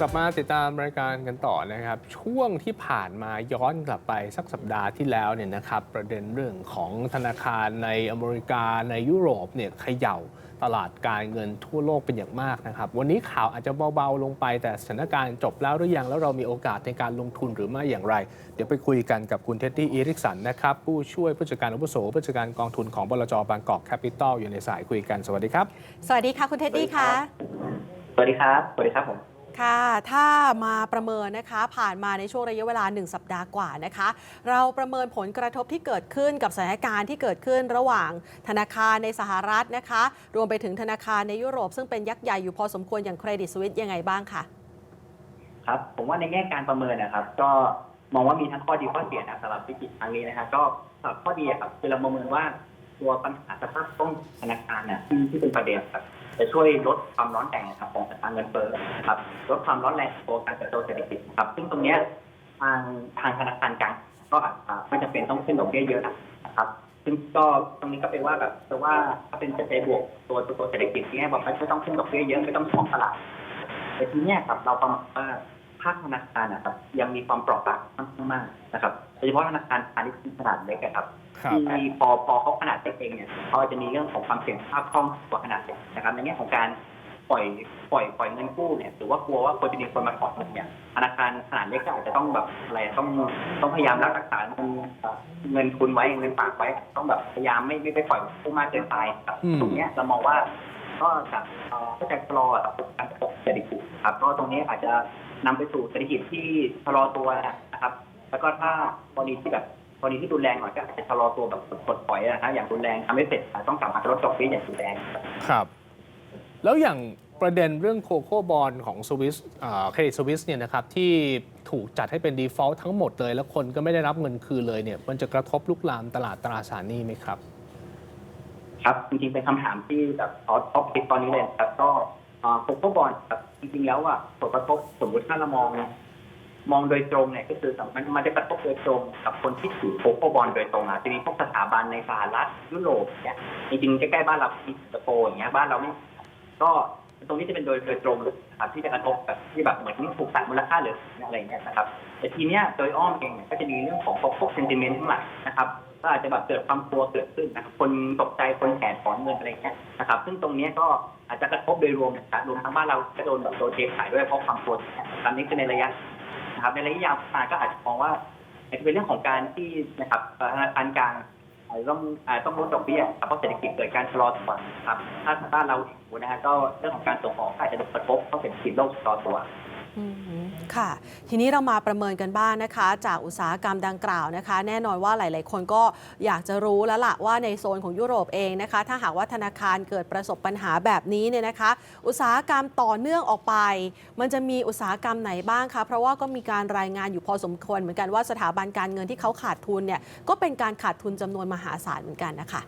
กลับมาติดตามรายการกันต่อนะครับ ช่วงที่ผ่านมาย้อนกลับไปสักสัปดาห์ที่แล้วเนี่ยนะครับประเด็นเรื่องของธนาคารในอเมริกาในยุโรปเนี่ยเขย่าตลาดการเงินทั่วโลกเป็นอย่างมากนะครับ วันนี้ข่าวอาจจะเบา ๆ ลงไปแต่สถานการณ์จบแล้วหรือยัง แล้วเรามีโอกาสในการลงทุนหรือไม่อย่างไร เดี๋ยวไปคุยกันกับคุณเท็ดดี้อีริกสันนะครับ ผู้ช่วยผู้จัดการอาวุโสผู้จัดการกองทุนของบลจบางกอกแคปิตอลอยู่ในสายคุยกันสวัสดีครับ สวัสดีค่ะคุณเท็ดดี้คะสวัสดีครับสวัสดีครับผม ค่ะ ถ้ามาประเมินนะคะ ผ่านมาในช่วงระยะเวลา 1 สัปดาห์กว่านะคะ เราประเมินผลกระทบที่เกิดขึ้นกับสถานการณ์ที่เกิดขึ้นระหว่างธนาคารในสหรัฐนะคะ รวมไปถึงธนาคารในยุโรปซึ่งเป็นยักษ์ใหญ่อยู่พอสมควรอย่างเครดิตสวิสยังไงบ้างคะครับ ผมว่าในแง่การประเมินนะครับ ก็มองว่ามีทั้งข้อดีข้อเสียนะสำหรับวิกฤตครั้งนี้นะฮะก็สำหรับข้อดีครับคือเราประเมินว่าตัวปัญหาสภาพคล่องธนาคารเนี่ยที่ที่เป็นประเด็นครับ จะช่วยลดความร้อนแรงนะครับของอัตราเงินเฟ้อครับลดความร้อนแรงของตัวการเติบโตเศรษฐกิจครับ ซึ่งตรงเนี้ยทางทางธนาคารกลางก็อาจจะไม่จำเป็นต้องขึ้นดอกเบี้ยเยอะนะครับ ซึ่งก็ตรงนี้ก็เป็นว่าแบบแต่ว่าถ้าเป็นปัจจัยบวกตัวตัวเศรษฐกิจเนี่ยบอกว่าไม่ต้องขึ้นดอกเบี้ยเยอะไม่ต้องช็องตลาดแต่ทีเนี้ยครับเราประเมินว่าาคธนาคารนะครับยังมีความเปราะบางค่อนข้างมากนะครับโดยเฉพาะธนาคารพาณิชย์ขนาดเล็กอะครับครับ ที่พอพอเขาขนาดเล็กเองเนี่ยเขาจะมีเรื่องของความเสี่ยงภาพคล่องกว่าขนาดเล็กนะครับในแง่ของการปล่อยปล่อยปล่อยเงินกู้เนี่ยหรือว่ากลัวว่าคนจะมีคนมาถอนเงินเนี่ยธนาคารขนาดเล็กก็อาจจะต้องแบบอะไรต้องต้องพยายามรักษาเงินเอ่อเงินทุนไว้เงินฝากไว้ ต้องแบบพยายามไม่ไม่ไปปล่อยกู้มากเกินไปครับอืม ตรงเนี้ยเรามองว่า ก็จะเอ่อก็จะชะลอกับการตกเศรษฐกิจครับก็ตรงนี้อาจจะ นำไปสู่เศรษฐกิจที่ชะลอตัวนะครับ แล้วก็ถ้ากรณีที่แบบกรณีที่รุนแรงหน่อยก็อาจจะชะลอตัวแบบกดปล่อยนะครับอย่างรุนแรงทำให้เสร็จอาจจะต้องกลับมาลดดอกเบี้ยอย่างรุนแรงครับครับ แล้วอย่างประเด็นเรื่องโคโค่บอลของสวิสเครดิตสวิสเนี่ยนะครับที่ถูกจัดให้เป็น default ทั้งหมดเลย แล้วคนก็ไม่ได้รับเงินคืนเลยเนี่ยมันจะกระทบลุกลามตลาดตราสารหนี้ไหมครับ ครับจริงๆเป็นคำถามที่แบบท็อปท็อปคิดตอนนี้เลยนะครับก็โคโค่บอลครับจ ริงๆแล้วอะผลกระทบสมมติถ้าเรามอง มองโดยตรงเนี่ยก็คือมันมันจะกระทบโดยตรงกับคนที่ถือโคโคบอลโดยตรงอะจะมีพวกสถาบันในสหรัฐยุโรปเนี่ยจริงๆใกล้ๆบ้านเรามีสิงคโปร์อย่างเงี้ยบ้านเราไม่ก็ตรงนี้จะเป็นโดยโดยตรงนะครับที่จะกระทบแบบที่แบบเหมือนถูกตัดมูลค่าหลืออะไรเงี้ยนะครับแต่ทีเนี้ยโดยอ้อมเองเนี่ยก็จะมีเรื่องของพวกพวกเซนติเมนต์ทั้งหลายนะครับก็อาจจะแบบเกิดความกลัวเกิดขึ้นนะครับคนตกใจคนแขนถอนเงินอะไรเงี้ยนะครับ ซึ่งตรงเนี้ยก็ อาจจะกระทบโดยรวมนะครับรวมทั้งบ้านเราจะโดนแบบโดนเทขายด้วยเพราะความกดตอนนี้คือในระยะนะครับ ในระยะยาวมาก็อาจจะมองว่าอาจจะเป็นเรื่องของการที่นะครับธนาคารกลางต้องต้องลดดอกเบี้ยครับเพราะเศรษฐกิจเกิดการชะลอตัวครับถ้าบ้านเราอยู่นะฮะก็เรื่องของการส่งออกอาจจะโดนกระทบเพราะเศรษฐกิจโลกชะลอตัว ค่ะ ทีนี้เรามาประเมินกันบ้างนะคะ จากอุตสาหกรรมดังกล่าวนะคะ แน่นอนว่าหลาย ๆ คนก็อยากจะรู้แล้วล่ะว่าในโซนของยุโรปเองนะคะ ถ้าหากว่าธนาคารเกิดประสบปัญหาแบบนี้เนี่ยนะคะ อุตสาหกรรมต่อเนื่องออกไป มันจะมีอุตสาหกรรมไหนบ้างคะ เพราะว่าก็มีการรายงานอยู่พอสมควรเหมือนกันว่าสถาบันการเงินที่เขาขาดทุนเนี่ยก็เป็นการขาดทุนจำนวนมหาศาลเหมือนกันนะคะ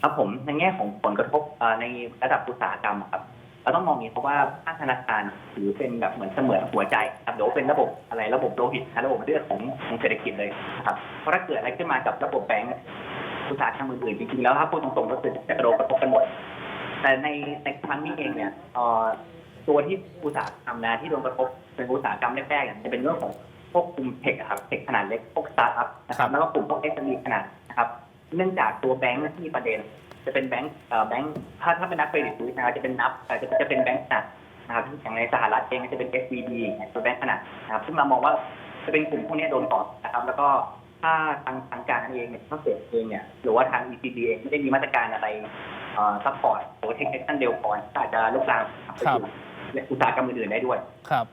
ครับผมในแง่ของผลกระทบเอ่อในระดับอุตสาหกรรมครับ เราต้องมองอย่างนี้เพราะว่าภาคธนาคารถือเป็นแบบเหมือนเสมือนหัวใจครับเดี๋ยวเป็นระบบอะไรระบบโลหิตนะระบบเลือดของของเศรษฐกิจเลยนะครับเพราะถ้าเกิดอะไรขึ้นมากับระบบแบงก์อุตสาหกรรมอื่นๆจริงๆแล้วถ้าพูดตรงๆก็คือจะกระโดดกระทบกันหมด แต่ในในครั้งนี้เองเนี่ยตัวที่อุตสาหกรรมนะที่โดนกระทบเป็นอุตสาหกรรมแรกๆเนี่ยจะเป็นเรื่องของพวกกลุ่มเทคครับเทคขนาดเล็กพวกสตาร์ทอัพนะครับแล้วก็กลุ่มพวกเอสเอ็มขนาดนะครับเนื่องจากตัวแบงก์ที่มีประเด็น จะเป็นแบงก์เอ่อแบงก์ถ้าถ้าเป็นนักเครดิตสวิสนะครับจะเป็นนับเอ่อจะจะเป็นแบงก์ขนาดนะครับอย่างในสหรัฐเองก็จะเป็น SVB เนี่ยตัวแบงก์ขนาดนะครับซึ่งเรามองว่าจะเป็นกลุ่มพวกนี้โดนก่อนนะครับ แล้วก็ถ้าทางทางการเองเนี่ยถ้าเกิดเองเนี่ยหรือว่าทาง ECB เองไม่ได้มีมาตรการอะไรซัพพอร์ตหรือว่าเทคนิคขั้นเร็วก่อนก็อาจจะลุกลามไปสู่อุตสาหกรรมอื่นๆได้ด้วยครับ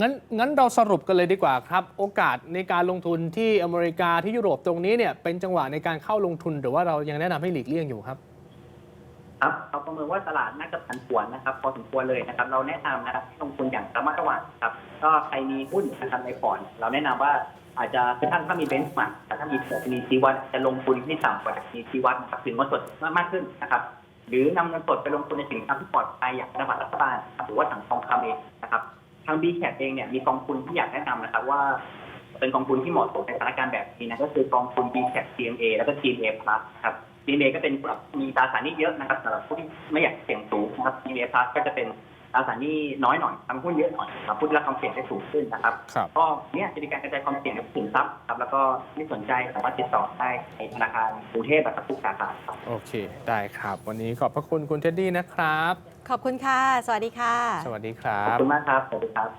งั้นงั้นเราสรุปกันเลยดีกว่าครับ โอกาสในการลงทุนที่อเมริกาที่ยุโรปตรงนี้เนี่ยเป็นจังหวะในการเข้าลงทุนหรือว่าเรายังแนะนำให้หลีกเลี่ยงอยู่ครับ ครับเราประเมินว่าตลาดน่าจะผันผวนนะครับ พอสมควรเลยนะครับ เราแนะนำนะครับลงทุนอย่างระมัดระวังครับ ก็ใครมีหุ้นนะครับในพอร์ตเราแนะนำว่าอาจจะคือท่านถ้ามีเบนช์มาร์กแต่ถ้ามีเดัชนีชีวัดจะลงทุนที่ต่ำกว่าดัชนีชีวัดนะครับถึงเงินสดมากขึ้นนะครับ หรือนำเงินสดไปลงทุนในสินทรัพย์ที่ปลอดภัยอย่างพันบัตรรัฐบาลนครับหรือว่าถังทองคำเองนะครับ ทาง b c a p เองเนี่ยมีกองทุนที่อยากแนะนำนะครับว่า เป็นกองทุนที่เหมาะสมในสถานการณ์แบบนี้นะก็คือกองทุน b c a p TMA แล้วก็ TMA Plus นะครับ TMA ก็เป็นแบบมีตราสารหนี้เยอะนะครับสำหรับผู้ที่ไม่อยากเสี่ยงสูงนะครับ TMA Plus ก็จะเป็น ตราสารหนี้น้อยหน่อยทำหุ้นเยอะหน่อยครับหุ้นรับความเสี่ยงได้สูงขึ้นนะครับ ครับ ก็เนี่ยจะมีการกระจายความเสี่ยงกับสินทรัพย์ครับแล้วก็ที่สนใจสามารถติดต่อได้ในธนาคารกรุงเทพแบบทุกสาขาครับ โอเค ได้ครับ วันนี้ขอบพระคุณคุณเท็ดดี้นะครับ ขอบคุณค่ะ สวัสดีค่ะ สวัสดีครัขอบบ คุณมากครับ สวัสดีครับ